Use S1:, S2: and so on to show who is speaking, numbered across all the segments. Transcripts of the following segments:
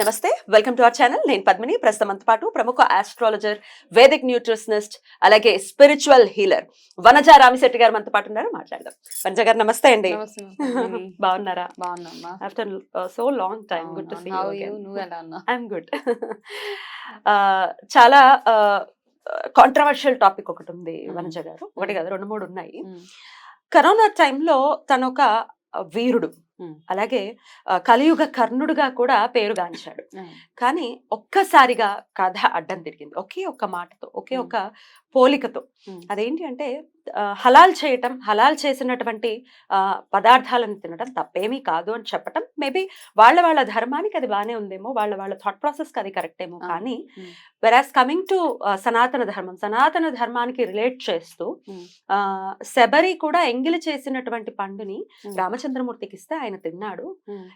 S1: నమస్తే welcome to our channel. నేను పద్మిని. ప్రస్తుతంతో పాటు ప్రముఖ ఆస్ట్రాలజర్ వేదిక్ న్యూట్రిషనిస్ట్ అలాగే స్పిరిచువల్ హీలర్ వనజ రామిశెట్టి గారు మనతో పాటు ఉన్నారు. మాట్లాడదాం. వనజ గారు నమస్తే అండి. బాగున్నారా?
S2: బాగున్నామ్మా
S1: after so long time good to see I'm good చాలా కాంట్రవర్షియల్ టాపిక్ ఒకటి ఉంది
S2: Mm.
S1: వనజ గారు. ఒకటి కాదు రెండు మూడు ఉన్నాయి.
S2: ఉమ్,
S1: కరోనా టైంలో తను ఒక ఆ, వీరుడు. అలాగే కలియుగ కర్ణుడుగా కూడా పేరుగాంచాడు కానీ ఒక్కసారిగా కథ అడ్డం తిరిగింది. ఒకే ఒక్క మాటతో ఒకే. ఒక పోలికతో. అదేంటి అంటే హలాల్ చేయటం హలాల్ చేసినటువంటి పదార్థాలను తినడం తప్పేమీ కాదు అని చెప్పటం మేబీ వాళ్ళ వాళ్ళ ధర్మానికి అది బాగానే ఉందేమో వాళ్ళ వాళ్ళ థాట్ ప్రాసెస్కి అది కరెక్ట్ ఏమో
S2: ఆ,
S1: కానీ వెరాస్ కమింగ్ టు సనాతన ధర్మం సనాతన ధర్మానికి రిలేట్ చేస్తూ శబరి కూడా ఎంగిలి చేసినటువంటి పండుని రామచంద్రమూర్తికి ఇస్తే ఆయన తిన్నాడు.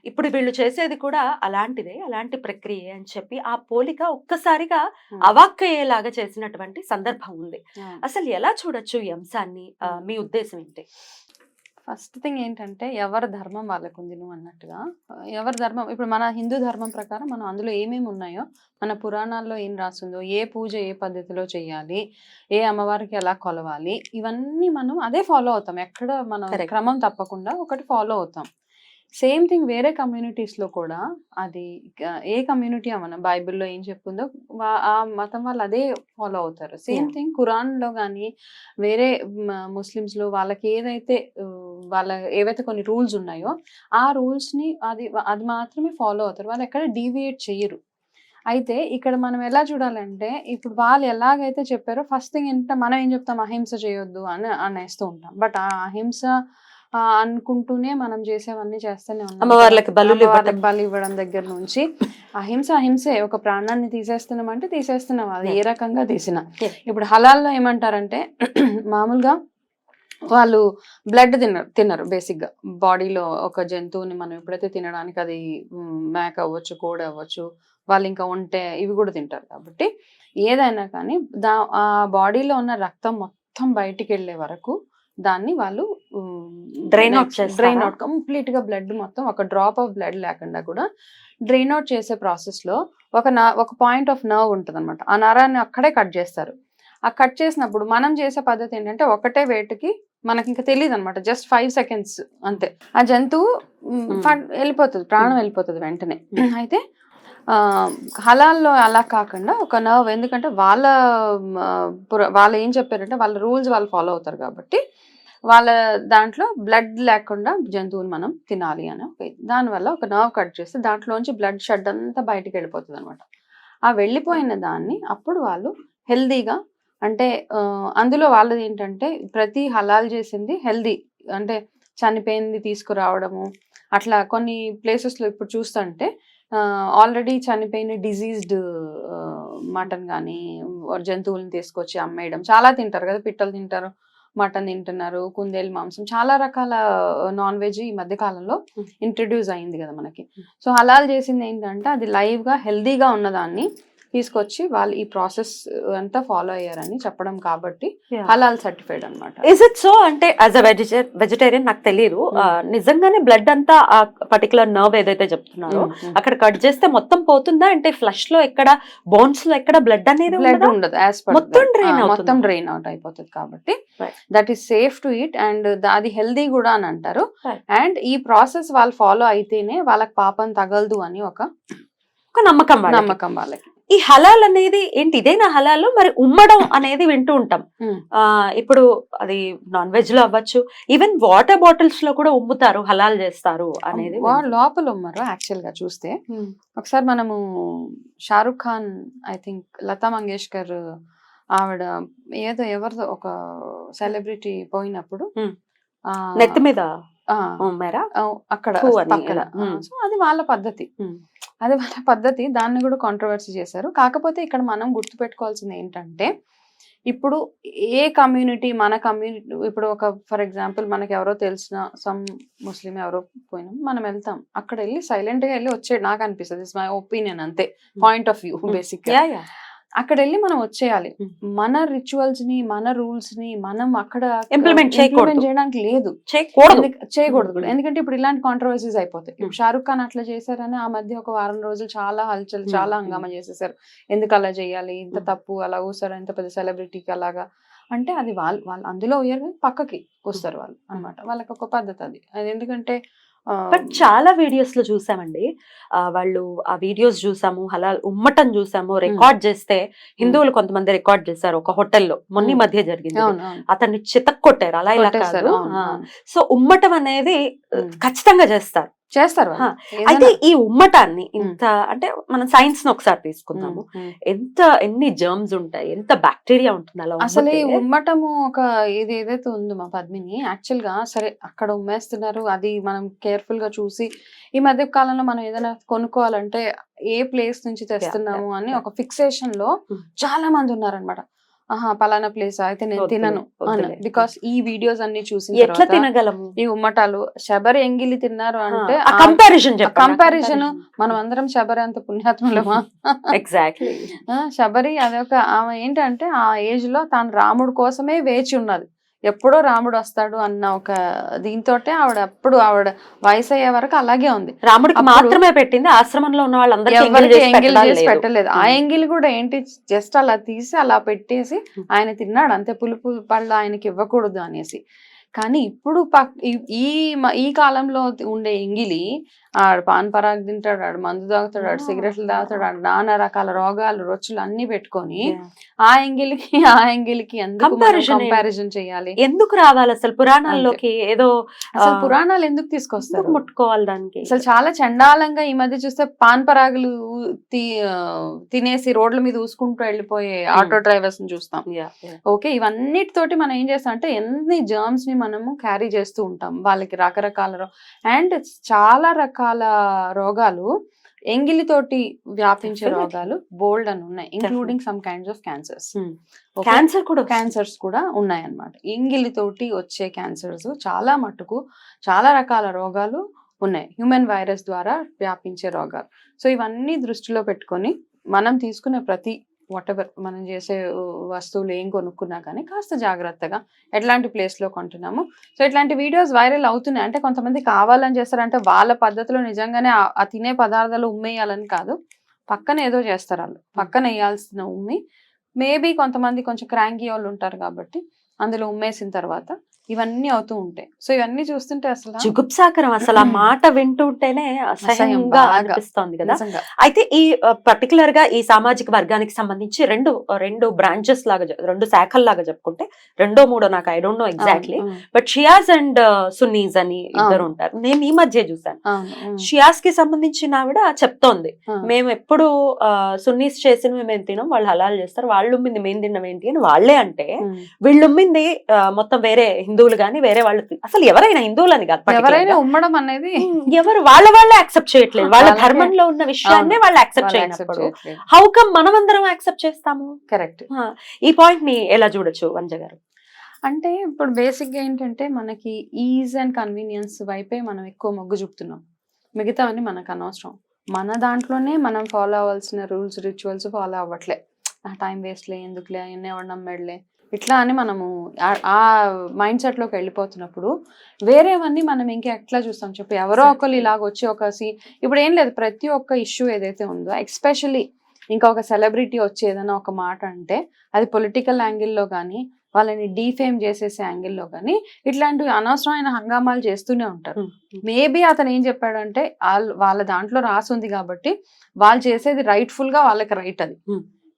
S1: ఇప్పుడు వీళ్ళు చేసేది కూడా అలాంటిదే అలాంటి ప్రక్రియ అని చెప్పి ఆ పోలిక ఒక్కసారిగా అవాక్కయ్యేలాగా చేసినటువంటి సందర్భం ఉంది. అసలు ఎలా చూడొచ్చు ఈ అంశాన్ని. మీ ఉద్దేశం ఏంటి
S2: ఫస్ట్ థింగ్ ఏంటంటే ఎవరి ధర్మం వాళ్ళకు ఉంది నువ్వు అన్నట్టుగా ఎవరి ధర్మం ఇప్పుడు మన హిందూ ధర్మం ప్రకారం మనం అందులో ఏమేమి ఉన్నాయో మన పురాణాల్లో ఏం రాసిందో ఏ పూజ ఏ పద్ధతిలో చేయాలి ఏ అమ్మవారికి ఎలా కొలవాలి ఇవన్నీ మనం అదే ఫాలో అవుతాం ఎక్కడ మనం. క్రమం తప్పకుండా ఒకటి ఫాలో అవుతాం సేమ్ థింగ్ వేరే communities లో కూడా అది ఏ కమ్యూనిటీ మన బైబిల్లో ఏం చెప్పుందో ఆ మతం వాళ్ళు అదే ఫాలో అవుతారు. సేమ్. థింగ్ ఖురాన్లో కానీ వేరే మ- ముస్లిమ్స్లో వాళ్ళకి ఏదైతే వాళ్ళ ఏవైతే కొన్ని రూల్స్ ఉన్నాయో ఆ రూల్స్ని అది అది మాత్రమే ఫాలో అవుతారు. వాళ్ళు ఎక్కడ డీవియేట్ చెయ్యరు. అయితే ఇక్కడ మనం ఎలా చూడాలంటే ఇప్పుడు వాళ్ళు ఎలాగైతే చెప్పారో ఫస్ట్ థింగ్ ఏంటంటే మనం ఏం చెప్తాం? అహింస చేయొద్దు అని అనేస్తూ ఉంటాం. బట్ ఆ అహింస అనుకుంటూనే మనం చేసేవన్నీ చేస్తూనే ఉన్నాం
S1: అమ్మవార్లకి.
S2: బలి ఇవ్వడం దగ్గర నుంచి అహింస అహింసే. ఒక ప్రాణాన్ని తీసేస్తున్నాం అంటే తీసేస్తున్నాం. అది ఏ రకంగా తీసినా. ఇప్పుడు హలాల్లో ఏమంటారంటే మామూలుగా వాళ్ళు బ్లడ్ తినరు తినరు బేసిక్గా. బాడీలో ఒక జంతువుని మనం ఎప్పుడైతే తినడానికి అది మేక అవ్వచ్చు కోడి అవ్వచ్చు వాళ్ళు ఇంకా ఉంటే ఇవి కూడా తింటారు కాబట్టి ఏదైనా కానీ దా ఆ బాడీలో ఉన్న రక్తం మొత్తం బయటికి వెళ్ళే వరకు దాన్ని వాళ్ళు
S1: Out చేస్తారా?
S2: డ్రైన్ అవుట్ కంప్లీట్గా బ్లడ్ మొత్తం ఒక డ్రాప్ ఆఫ్ బ్లడ్ లేకుండా కూడా డ్రైన్ అవుట్ చేసే ప్రాసెస్లో ఒక నా ఒక పాయింట్ ఆఫ్ నర్వ్ ఉంటుంది అనమాట ఆ నరాన్ని అక్కడే కట్ చేస్తారు ఆ కట్ చేసినప్పుడు మనం చేసే పద్ధతి ఏంటంటే ఒకటే వేటుకి మనకి ఇంకా తెలియదు అనమాట జస్ట్ ఫైవ్ సెకండ్స్ అంతే ఆ జంతువు
S1: Hmm.
S2: వెళ్ళిపోతుంది ప్రాణం
S1: Hmm.
S2: వెళ్ళిపోతుంది వెంటనే అయితే ఆ, హలాల్లో అలా కాకుండా ఒక నర్వ్ ఎందుకంటే వాళ్ళ వాళ్ళు ఏం చెప్పారంటే వాళ్ళ రూల్స్ వాళ్ళు ఫాలో అవుతారు కాబట్టి వాళ్ళ దాంట్లో బ్లడ్ లేకుండా జంతువుని మనం తినాలి అని ఒక దానివల్ల ఒక నర్వ్ కట్ చేస్తే దాంట్లోంచి బ్లడ్ షెడ్ అంతా బయటికి వెళ్ళిపోతుంది అనమాట ఆ వెళ్ళిపోయిన దాన్ని అప్పుడు వాళ్ళు హెల్దీగా అంటే అందులో వాళ్ళది ఏంటంటే ప్రతి హలాల్ చేసింది హెల్దీ అంటే చనిపోయింది తీసుకురావడము అట్లా కొన్ని ప్లేసెస్లో ఇప్పుడు చూస్తుంటే ఆల్రెడీ చనిపోయిన డిజీజ్డ్ మటన్ కానీ జంతువులను తీసుకొచ్చి అమ్మేయడం. చాలా తింటారు కదా పిట్టలు తింటారు. మటన్ తింటున్నారు కుందేలు మాంసం చాలా రకాల నాన్ వెజ్ ఈ మధ్య కాలంలో. ఇంట్రడ్యూస్ అయింది కదా మనకి సో హలాల్ చేసింది ఏంటంటే అది లైవ్గా హెల్దీగా ఉన్నదాన్ని తీసుకొచ్చి వాళ్ళు ఈ ప్రాసెస్ అంతా ఫాలో అయ్యారని చెప్పడం కాబట్టి హలాల్ సర్టిఫైడ్ అన్నమాట.
S1: ఇస్ ఇట్ సో అంటే యాజ్ అ వెజిటేరియన్ నాకు తెలియదు ఆ, నిజంగానే బ్లడ్ అంతా ఆ పర్టికులర్ నర్వ్ ఏదైతే చెప్తున్నారో అక్కడ కట్ చేస్తే మొత్తం పోతుందా? అంటే ఫ్లష్లో ఎక్కడ బోన్స్లో ఎక్కడ బ్లడ్ అనేది
S2: బ్లడ్
S1: ఉండదా?
S2: యాజ్
S1: మొత్తం అవుతుందా?
S2: మొత్తం డ్రైన్ అవుట్ అయిపోతుంది కాబట్టి. That is safe to eat and అది హెల్దీ కూడా అని అంటారు. అండ్ ఈ ప్రాసెస్ వాళ్ళు ఫాలో అయితేనే వాళ్ళకి పాపం తగలదు అని ఒక
S1: ఒక నమ్మకం.
S2: నమ్మకం వాళ్ళకి.
S1: ఈ హలాల్ అనేది ఏంటి? ఇదేనా హలాల్? మరి ఉమ్మడం అనేది వింటూ ఉంటాం. ఆ ఇప్పుడు అది నాన్ వెజ్లో అవ్వచ్చు. ఈవెన్ వాటర్ బాటిల్స్లో కూడా ఉమ్ముతారు హలాల్ చేస్తారు అనేది
S2: లోపల ఉన్నారు యాక్చువల్గా చూస్తే. ఒకసారి మనము షారుఖ్ ఖాన్ ఐ థింక్ లతా మంగేష్కర్ ఆవిడ ఏదో ఎవరిదో ఒక సెలబ్రిటీ పోయినప్పుడు
S1: నెత్తి మీద ఉమ్మారా?
S2: అక్కడ. సో అది వాళ్ళ పద్ధతి. అది వాళ్ళ పద్ధతి. దాన్ని కూడా కాంట్రవర్సీ చేశారు. కాకపోతే ఇక్కడ మనం గుర్తుపెట్టుకోవాల్సింది ఏంటంటే ఇప్పుడు ఏ కమ్యూనిటీ మన కమ్యూనిటీ ఇప్పుడు ఒక ఫర్ ఎగ్జాంపుల్ మనకి ఎవరో తెలిసిన సమ్ ముస్లిం ఎవరో పోయినాం మనం వెళ్తాం. అక్కడ వెళ్ళి సైలెంట్గా వెళ్ళి వచ్చే నాకు అనిపిస్తుంది. ఇట్స్ మై ఒపీనియన్ అంతే. Point of view basic
S1: yeah yeah
S2: అక్కడ వెళ్ళి మనం వచ్చేయాలి. మన రిచువల్స్ని మన రూల్స్ని మనం అక్కడ
S1: చేయకూడదు.
S2: చేయడానికి లేదు
S1: చేయకూడదు
S2: ఎందుక- చేయకూడదు కూడా. ఎందుకంటే ఇప్పుడు ఇలాంటి కాంట్రవర్సీస్ అయిపోతాయి. షారుఖ్ ఖాన్ అట్లా చేశారని ఆ మధ్య ఒక వారం రోజులు చాలా హల్చల్. చాలా. హంగామా చేసేసారు ఎందుకు అలా చేయాలి ఇంత. తప్పు అలా ఊసారు ఇంత పెద్ద సెలబ్రిటీకి అలాగా అంటే అది వాళ్ళు వాళ్ళు అందులో ఉయ్యారు పక్కకి వస్తారు వాళ్ళు అన్నమాట వాళ్ళకి ఒక పద్ధతి అది అది ఎందుకంటే
S1: బట్ చాలా వీడియోస్లో చూసామండి వాళ్ళు ఆ వీడియోస్ చూసాము హలాల్ ఉమ్మటం చూసాము రికార్డ్ చేస్తే హిందువులు కొంతమంది రికార్డ్ చేశారు ఒక హోటల్లో మొన్న. మధ్య జరిగింది అతన్ని చితక్ కొట్టారు అలా ఇలా కాదు. సో ఉమ్మటం అనేది. ఖచ్చితంగా చేస్తారు.
S2: చేస్తారు.
S1: అయితే ఈ ఉమ్మటాన్ని ఇంత అంటే మనం సైన్స్ని ఒకసారి తీసుకుందాము. ఎంత ఎన్ని జర్మ్స్ ఉంటాయి ఎంత బ్యాక్టీరియా ఉంటుంది అలా
S2: అసలు ఈ. ఉమ్మటము ఒక ఇది ఏదైతే ఉందో మా పద్మిని యాక్చువల్గా సరే అక్కడ ఉమ్మేస్తున్నారు అది మనం కేర్ఫుల్గా చూసి ఈ మధ్య కాలంలో మనం ఏదైనా కొనుక్కోవాలంటే ఏ ప్లేస్ నుంచి తెస్తున్నాము అని. ఒక
S1: ఫిక్సేషన్లో.
S2: చాలా మంది ఉన్నారన్నమాట ఆహా పలానా ప్లేస్ అయితే నేను తినను. బికాస్ ఈ వీడియోస్ అన్ని చూసిన
S1: ఎట్లా తినగలము?
S2: ఈ ఉమ్మటాలు శబరి ఎంగిలి తిన్నారు అంటే
S1: ఆ కంపారిజన్
S2: కంపారిజన్ మనం అందరం శబరి అంత పుణ్యాత్ములమా?
S1: ఎగ్జాక్ట్లీ
S2: శబరి అదొక ఆమె ఏంటంటే ఆ ఏజ్లో తాను రాముడు కోసమే వేచి ఉన్నది. ఎప్పుడో రాముడు వస్తాడు అన్న ఒక దీంతో ఆవిడ అప్పుడు ఆవిడ వయసు అయ్యే వరకు అలాగే ఉంది
S1: రాముడికి మాత్రమే పెట్టింది ఆశ్రమంలో ఉన్న వాళ్ళందరికీ ఎంగిల్ చేసి లేదు.
S2: పెట్టలేదు ఆ. ఎంగిల్ కూడా ఏంటి జస్ట్ అలా తీసి అలా పెట్టేసి. ఆయన తిన్నాడు అంతే పులుపు పళ్ళు ఆయనకి ఇవ్వకూడదు అనేసి కానీ ఇప్పుడు ఈ- ఈ కాలంలో ఉండే ఎంగిలి ఆడు పాన్ పరాగ్ తింటాడు ఆడు మందు తాగుతాడు ఆడు సిగరెట్లు తాగుతాడు ఆడు నానా రకాల రోగాలు రొచ్చులు అన్ని పెట్టుకొని. ఆ ఎంగిలికి ఆ ఎంగిలికి? కంపారిజన్ చేయాలి?
S1: ఎందుకు రావాలి అసలు పురాణాల్లోకి? ఏదో
S2: అసలు పురాణాలు ఎందుకు తీసుకొస్తారు?
S1: ముట్టుకోవాలి దానికి?
S2: అసలు చాలా చండాలంగా ఈ మధ్య చూస్తే పాన్ పరాగులు తినేసి రోడ్ల మీద ఊసుకుంటూ వెళ్ళిపోయే ఆటో డ్రైవర్స్ని చూస్తాం. ఓకే ఇవన్నిటితోటి మనం ఏం చేస్తాం అంటే ఎన్ని జర్మ్స్ని మనము క్యారీ చేస్తూ ఉంటాం. వాళ్ళకి రకరకాల అండ్ చాలా రకాల రోగాలు ఎంగిలితోటి వ్యాపించే. రోగాలు బోల్డ్ అని ఉన్నాయి including some kinds of cancers.
S1: Cancer కూడా
S2: క్యాన్సర్స్ కూడా ఉన్నాయన్నమాట. ఎంగిలితోటి వచ్చే క్యాన్సర్స్ చాలా మట్టుకు చాలా రకాల రోగాలు ఉన్నాయి. హ్యూమన్ వైరస్ ద్వారా వ్యాపించే రోగాలు. సో ఇవన్నీ దృష్టిలో పెట్టుకొని మనం తీసుకునే ప్రతి వాట్ ఎవర్ మనం చేసే వస్తువులు ఏం కొనుక్కున్నా కానీ కాస్త జాగ్రత్తగా ఎట్లాంటి place లో కొంటున్నాము. సో ఇట్లాంటి వీడియోస్ వైరల్ అవుతున్నాయి. అంటే కొంతమంది కావాలని చేస్తారంటే వాళ్ళ పద్ధతిలో నిజంగానే ఆ- ఆ తినే పదార్థాలు ఉమ్మేయాలని కాదు. పక్కన ఏదో చేస్తారు వాళ్ళు. పక్కన వేయాల్సిన ఉమ్మి. మేబీ కొంతమంది కొంచెం క్రాంకీ వాళ్ళు ఉంటారు కాబట్టి అందులో ఉమ్మేసిన తర్వాత ఇవన్నీ అవుతూ ఉంటాయి సో ఇవన్నీ చూస్తుంటే అసలు
S1: జుగుప్సాకరం అసలు ఆ మాట వింటుంటేనే అసహ్యంగా
S2: బాగా.
S1: అనిపిస్తోంది కదా అయితే ఈ పర్టికులర్గా ఈ సామాజిక వర్గానికి సంబంధించి రెండు రెండు బ్రాంచెస్ లాగా రెండు శాఖల లాగా చెప్పుకుంటే రెండో మూడో నాకు I don't know exactly but Shias and Sunnis అని ఇద్దరు. ఉంటారు నేను ఈ మధ్య చూసాను షియాస్కి సంబంధించిన ఆవిడ చెప్తోంది. మేము ఎప్పుడు సున్నీస్ చేసినవి మేము తినం వాళ్ళు హలాల్ చేస్తారు వాళ్ళు ఉమ్మింది మేము తినడం ఏంటి అని వాళ్ళే అంటే. వీళ్ళు ఉమ్మింది మొత్తం వేరే హిందువులు గాని వేరే వాళ్ళు అసలు ఎవరైనా హిందువులని కాదు
S2: ఎవరైనా. ఉమ్మడం అనేది
S1: ఎవరు వాళ్ళ వాళ్ళే యాక్సెప్ట్ చేయట్లేదు. వాళ్ళ ధర్మంలో ఉన్న విషయాన్నే వాళ్ళు యాక్సెప్ట్ చేయనప్పుడు. హౌ కమ్ మనమందరం యాక్సెప్ట్ చేస్తాము?
S2: కరెక్ట్.
S1: ఈ పాయింట్ని ఎలా చూడొచ్చు వంజ గారు?
S2: అంటే ఇప్పుడు బేసిక్గా ఏంటంటే మనకి ఈజ్ అండ్ కన్వీనియన్స్ వైపే మనం ఎక్కువ మొగ్గు చూపుతున్నాం. మిగతావన్నీ మనకు అనవసరం. మన దాంట్లోనే మనం ఫాలో అవ్వాల్సిన రూల్స్ రిచువల్స్ ఫాలో అవ్వట్లే. ఆ టైం వేస్ట్లే ఎందుకులే అవన్నీ ఎవరు నమ్మేడులే ఇట్లా అని మనము ఆ- మైండ్ సెట్లోకి వెళ్ళిపోతున్నప్పుడు వేరేవన్నీ మనం ఇంకా ఎట్లా చూస్తాం చెప్పు? ఎవరో ఒకరు ఇలాగ వచ్చి ఒక సీ ఇప్పుడు ఏం లేదు ప్రతి ఒక్క ఇష్యూ ఏదైతే ఉందో ఎక్స్పెషల్లీ ఇంకా ఒక సెలబ్రిటీ వచ్చి ఏదైనా ఒక మాట అంటే అది పొలిటికల్ యాంగిల్లో కానీ వాళ్ళని డీఫేమ్ చేసేసే యాంగిల్లో కానీ ఇట్లాంటి అనవసరమైన హంగామాలు చేస్తూనే ఉంటారు. మేబీ అతను ఏం చెప్పాడంటే వాళ్ళ వాళ్ళ దాంట్లో రాసి ఉంది కాబట్టి వాళ్ళు చేసేది rightful గా వాళ్ళకి రైట్ అది.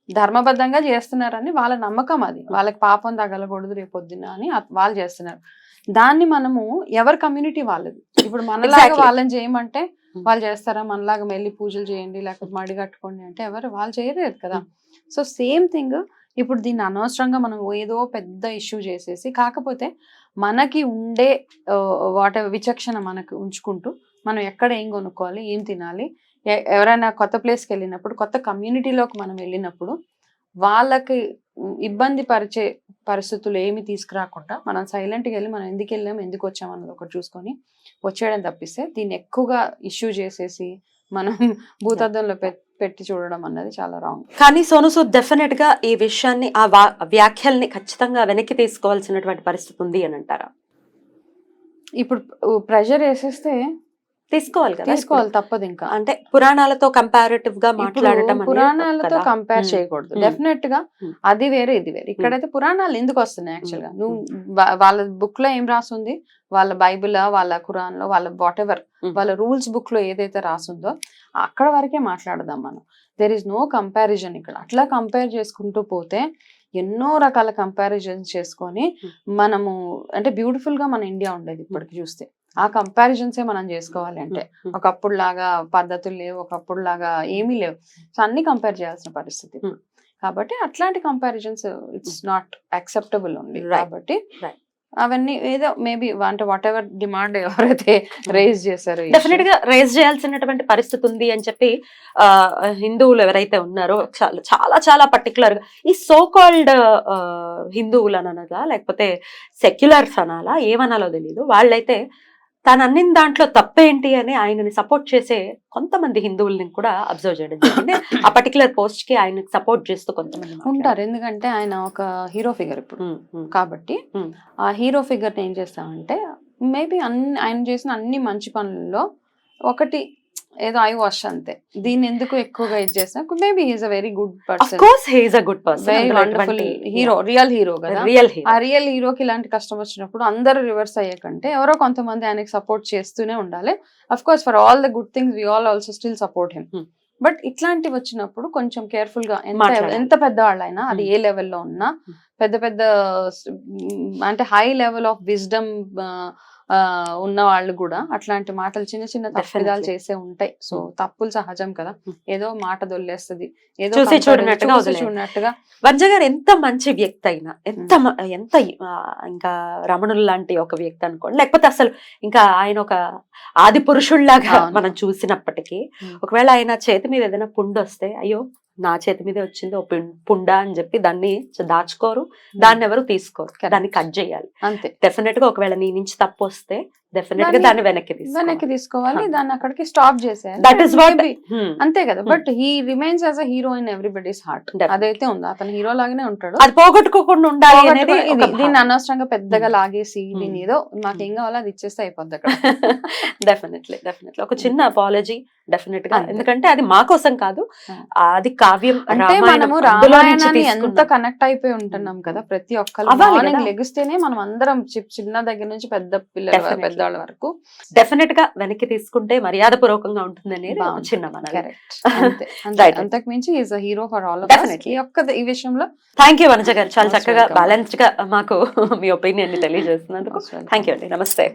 S2: ధర్మబద్ధంగా చేస్తున్నారని వాళ్ళ నమ్మకం అది. వాళ్ళకి పాపం తగలకూడదు రేపొద్దున అని వాళ్ళు చేస్తున్నారు. దాన్ని మనము ఎవరి కమ్యూనిటీ వాళ్ళది? ఇప్పుడు మనలాగా. వాళ్ళని చేయమంటే
S1: Hmm.
S2: వాళ్ళు చేస్తారా? మనలాగా వెళ్ళి పూజలు చేయండి లేకపోతే మడి కట్టుకోండి అంటే ఎవరు? వాళ్ళు చేయలేదు కదా. సో సేమ్ థింగ్ ఇప్పుడు దీన్ని అనవసరంగా మనం ఏదో పెద్ద ఇష్యూ చేసేసి కాకపోతే మనకి ఉండే వాట్ విచక్షణ మనకు ఉంచుకుంటూ మనం ఎక్కడ ఏం కొనుక్కోవాలి? ఏం తినాలి? ఎవరైనా కొత్త ప్లేస్కి వెళ్ళినప్పుడు కొత్త కమ్యూనిటీలోకి మనం వెళ్ళినప్పుడు వాళ్ళకి ఇబ్బంది పరిచే పరిస్థితులు ఏమి తీసుకురాకుండా మనం సైలెంట్గా వెళ్ళి మనం ఎందుకు వెళ్ళాం ఎందుకు వచ్చాం అన్నది ఒకటి చూసుకొని వచ్చేయడం తప్పిస్తే దీన్ని ఎక్కువగా ఇష్యూ చేసేసి మనం భూతద్దంలో పె- పెట్టి చూడడం అన్నది చాలా రాంగ్
S1: కానీ సోను సూద్ డెఫినెట్గా ఈ విషయాన్ని ఆ వ్యాఖ్యల్ని ఖచ్చితంగా వెనక్కి తీసుకోవాల్సినటువంటి పరిస్థితి ఉంది అని అంటారా?
S2: ఇప్పుడు ప్రెషర్ వేసేస్తే
S1: తీసుకోవాలి కదా
S2: తీసుకోవాలి తప్పదు ఇంకా
S1: అంటే పురాణాలతో
S2: కంపారిటివ్గా
S1: మాట్లాడటం
S2: పురాణాలతో. కంపేర్. చేయకూడదు.
S1: డెఫినెట్గా.
S2: అది వేరే ఇది వేరే ఇక్కడైతే పురాణాలు ఎందుకు వస్తున్నాయి
S1: యాక్చువల్గా.
S2: నువ్వు వాళ్ళ బుక్లో ఏం రాసుంది వాళ్ళ బైబిల్ వాళ్ళ ఖురాన్లో వాళ్ళ వాట్ ఎవర్. వాళ్ళ రూల్స్ బుక్లో ఏదైతే రాసుందో అక్కడ వరకే మాట్లాడదాం మనం దెర్ ఇస్ నో కంపారిజన్ ఇక్కడ అట్లా కంపేర్ చేసుకుంటూ పోతే ఎన్నో రకాల కంపారిజన్స్ చేసుకొని. మనము అంటే బ్యూటిఫుల్గా మన ఇండియా ఉండేది ఇప్పటికి చూస్తే ఆ కంపారిజన్సే మనం చేసుకోవాలి అంటే. ఒకప్పుడు లాగా పద్ధతులు లేవు ఒకప్పుడు లాగా ఏమీ లేవు సో అన్ని కంపేర్ చేయాల్సిన పరిస్థితి. కాబట్టి అట్లాంటి కంపారిజన్స్ ఇట్స్ నాట్ అక్సెప్టబుల్ ఉంది. కాబట్టి. అవన్నీ ఏదో మేబీ అంటే వాట్ ఎవర్ డిమాండ్ ఎవరైతే రైజ్ చేశారో
S1: డెఫినెట్గా రేజ్ చేయాల్సినటువంటి పరిస్థితి ఉంది అని చెప్పి ఆ హిందువులు ఎవరైతే ఉన్నారో చాలా చాలా చాలా పర్టికులర్గా ఈ సో కాల్డ్ హిందువులు అని అనగా లేకపోతే సెక్యులర్స్ అనాలా ఏమనాలో తెలియదు వాళ్ళైతే తను అన్నిన దాంట్లో తప్పేంటి అని ఆయనని సపోర్ట్ చేసే కొంతమంది హిందువుల్ని కూడా అబ్జర్వ్ చేయడం జరిగింది ఆ పర్టికులర్ పోస్ట్కి ఆయనకి సపోర్ట్ చేస్తూ కొంతమంది.
S2: ఉంటారు ఎందుకంటే ఆయన ఒక హీరో ఫిగర్ ఇప్పుడు కాబట్టి. ఆ హీరో ఫిగర్ ఏం చేస్తామంటే మేబీ అన్ని ఆయన చేసిన అన్ని మంచి పనుల్లో ఒకటి ఏదో ఐ వాష్ అంతే. దీన్ని ఎందుకు ఎక్కువగా ఇది చేస్తా maybe is a very good person
S1: he is a good person.
S2: Very wonderful hero real hero కదా?
S1: రియల్ హీరో
S2: ఆ రియల్ హీరోకి ఇలాంటి కష్టం వచ్చినప్పుడు అందరూ రివర్స్ అయ్యే కంటే ఎవరో కొంతమంది ఆయనకి సపోర్ట్ చేస్తూనే ఉండాలి. Of course for all the good things we all also still support him
S1: Hmm.
S2: But ఇట్లాంటివి వచ్చినప్పుడు కొంచెం కేర్ఫుల్గా ఎంత. ఎంత పెద్దవాళ్ళైనా అది ఏ లెవెల్లో ఉన్నా
S1: Hmm.
S2: పెద్ద పెద్ద అంటే హై లెవెల్ ఆఫ్ విజ్డమ్ ఉన్న వాళ్ళు కూడా అట్లాంటి మాటలు చిన్న చిన్న తప్పిదాలు. చేసే ఉంటాయి సో
S1: Hmm.
S2: తప్పులు సహజం కదా
S1: Hmm.
S2: ఏదో మాట దొల్లేస్తుంది ఏదో
S1: చూసి చూడనట్టుగా.
S2: చూడనట్టుగా
S1: వంజ గారు ఎంత మంచి వ్యక్తి అయినా ఎంత మ- ఎంత ఇంకా రమణులు లాంటి ఒక వ్యక్తి అనుకోండి లేకపోతే అసలు ఇంకా ఆయన ఒక ఆది పురుషుల్లాగా. మనం చూసినప్పటికీ
S2: Hmm.
S1: ఒకవేళ ఆయన చేతి మీద ఏదైనా పుండు వస్తే అయ్యో నా చేతి మీదే వచ్చింది ఓ పుండ అని చెప్పి దాన్ని దాచుకోరు. దాన్ని ఎవరు తీసుకోరు. దాన్ని కట్ చేయాలి.
S2: అంతే.
S1: డెఫినెట్గా ఒకవేళ నీ నుంచి తప్పు వస్తే డెఫినెట్గా
S2: దాన్ని-
S1: వెనక్కి తీసుకోవాలి
S2: వెనక్కి తీసుకోవాలి. దాన్ని అక్కడికి స్టాప్ చేసేయాలి
S1: దట్ ఈస్ వాట్.
S2: అంతే కదా but he remains as a hero in everybody's heart. అదైతే ఉంది అతను హీరో లాగానే ఉంటాడు
S1: అది పోగొట్టుకోకుండా ఉండాలి అనేది
S2: దీన్ని అనవసరంగా పెద్దగా. లాగేసి. దీన్ని ఏదో ఏం కావాలో అది ఇచ్చేస్తే అయిపోద్ది అక్కడ
S1: డెఫినెట్లీ డెఫినెట్లీ ఒక చిన్న అపాలజీ
S2: డెఫినెట్గా.
S1: ఎందుకంటే అది మా కోసం కాదు. అది కావ్యం
S2: అంటే మనము రామాయణాన్ని ఎంత. కనెక్ట్ అయిపోయి ఉంటున్నాం కదా ప్రతి ఒక్కరు. లెగిస్తేనే మనం అందరం చిన్న దగ్గర నుంచి పెద్ద పిల్లల వరకు, పెద్దవాళ్ళ వరకు.
S1: డెఫినెట్గా వెనక్కి తీసుకుంటే మర్యాద పూర్వకంగా ఉంటుంది. చిన్న.
S2: అంతకు మించి is a hero for all ఒక్క ఈ విషయంలో
S1: థ్యాంక్ యూ వనజ గారు. చాలా చక్కగా. బ్యాలెన్స్డ్గా మాకు మీ ఒపీనియన్ తెలియజేస్తున్నందుకు. థ్యాంక్ యూ అండి. నమస్తే.